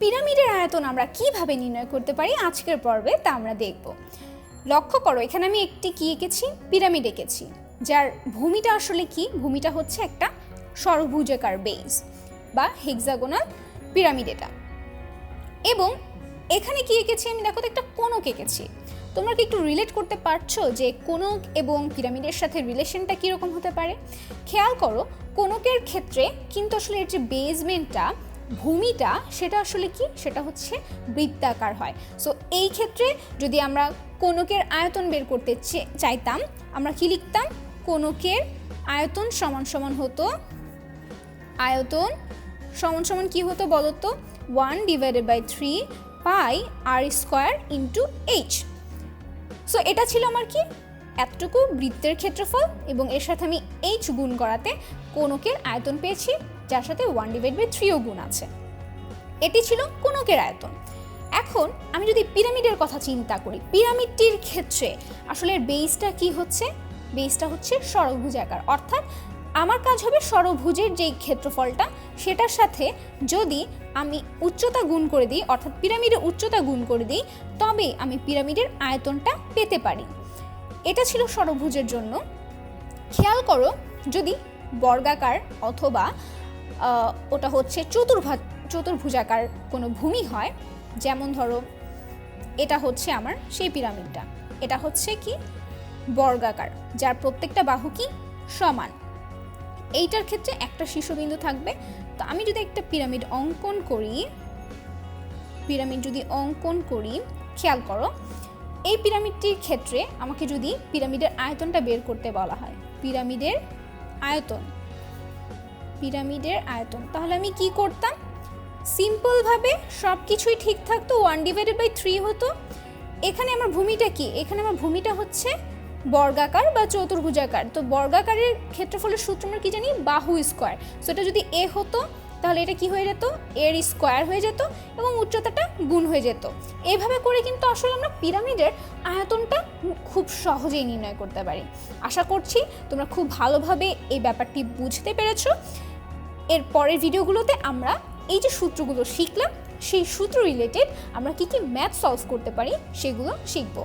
পিরামিডের আয়তন আমরা কীভাবে নির্ণয় করতে পারি আজকের পর্বে তা আমরা দেখব। লক্ষ্য করো, এখানে আমি একটি কি এঁকেছি? পিরামিড এঁকেছি, যার ভূমিটা আসলে কি? ভূমিটা হচ্ছে একটা সরভুজাকার বেস বা হেক্সাগোনাল পিরামিড এটা। এবং এখানে কি এঁকেছি আমি? দেখো তো একটা কোনক এঁকেছি। তোমরা কি একটু রিলেট করতে পারছ যে কোনক এবং পিরামিডের সাথে রিলেশনটা কীরকম হতে পারে? খেয়াল করো, কোনকের ক্ষেত্রে কিন্তু আসলে এর যে বেসমেন্টটা ভূমিটা সেটা আসলে কি? সেটা হচ্ছে বৃত্তাকার হয়। সো এই ক্ষেত্রে যদি আমরা কোনকের আয়তন বের করতে চাইতাম, আমরা কি লিখতাম? কোনকের আয়তন সমান সমান হতো, আয়তন সমান সমান কি হতো বলো তো one divided by three pi R square into H so এটা ছিল আমার কি? এতটুকু বৃত্তের ক্ষেত্রফল এবং এর সাথে আমি এইচ গুণ করাতে কোনকের আয়তন পেয়েছি। যার সাথে ওয়ান ডিভাইড বাই থ্রিও গুণ আছে। এটি ছিল কোনকের আয়তন। এখন আমি যদি পিরামিডের কথা চিন্তা করি, পিরামিডটির ক্ষেত্রে আসলে বেসটা কি হচ্ছে? বেসটা হচ্ছে সরভুজাকার অর্থাৎ আমার কাজ হবে সরভুজের যেই ক্ষেত্রফলটা, সেটার সাথে যদি আমি উচ্চতা গুণ করে দিই, অর্থাৎ পিরামিডের উচ্চতা গুণ করে দিই, তবে আমি পিরামিডের আয়তনটা পেতে পারি। এটা ছিল সরভুজের জন্য। খেয়াল করো, যদি বর্গাকার অথবা ওটা হচ্ছে চতুর্ভা চতুর্ভুজাকার কোনো ভূমি হয়। যেমন ধরো, এটা হচ্ছে আমার সেই পিরামিডটা। এটা হচ্ছে কি? বর্গাকার, যার প্রত্যেকটা বাহু কি? সমান। এইটার ক্ষেত্রে একটা শীর্ষবিন্দু থাকবে। তো আমি যদি একটা পিরামিড অঙ্কন করি, পিরামিড যদি অঙ্কন করি, খেয়াল করো, এই পিরামিডটির ক্ষেত্রে আমাকে যদি পিরামিডের আয়তনটা বের করতে বলা হয়, পিরামিডের আয়তন পিরামিডের আয়তন। তাহলে আমি কি করতাম? সিম্পলভাবে সব কিছুই ঠিক থাকতো, ওয়ান ডিভাইডেড বাই থ্রি হতো। এখানে আমার ভূমিটা কি? এখানে আমার ভূমিটা হচ্ছে বর্গাকার বা চতুর্ভুজাকার। তো বর্গাকারের ক্ষেত্রফলের সূত্র আমরা কী জানি? বাহু স্কোয়ার। সো এটা যদি এ হতো তাহলে এটা কি হয়ে যেত? এর স্কোয়ার হয়ে যেত এবং উচ্চতাটা গুণ হয়ে যেত। এইভাবে করে কিন্তু আসলে আমরা পিরামিডের আয়তনটা খুব সহজেই নির্ণয় করতে পারি। আশা করছি তোমরা খুব ভালোভাবে এই ব্যাপারটি বুঝতে পেরেছ। এর পরের ভিডিওগুলোতে আমরা এই যে সূত্রগুলো শিখলাম, সেই সূত্র রিলেটেড আমরা কি কি ম্যাথ সলভ করতে পারি সেগুলো শিখব।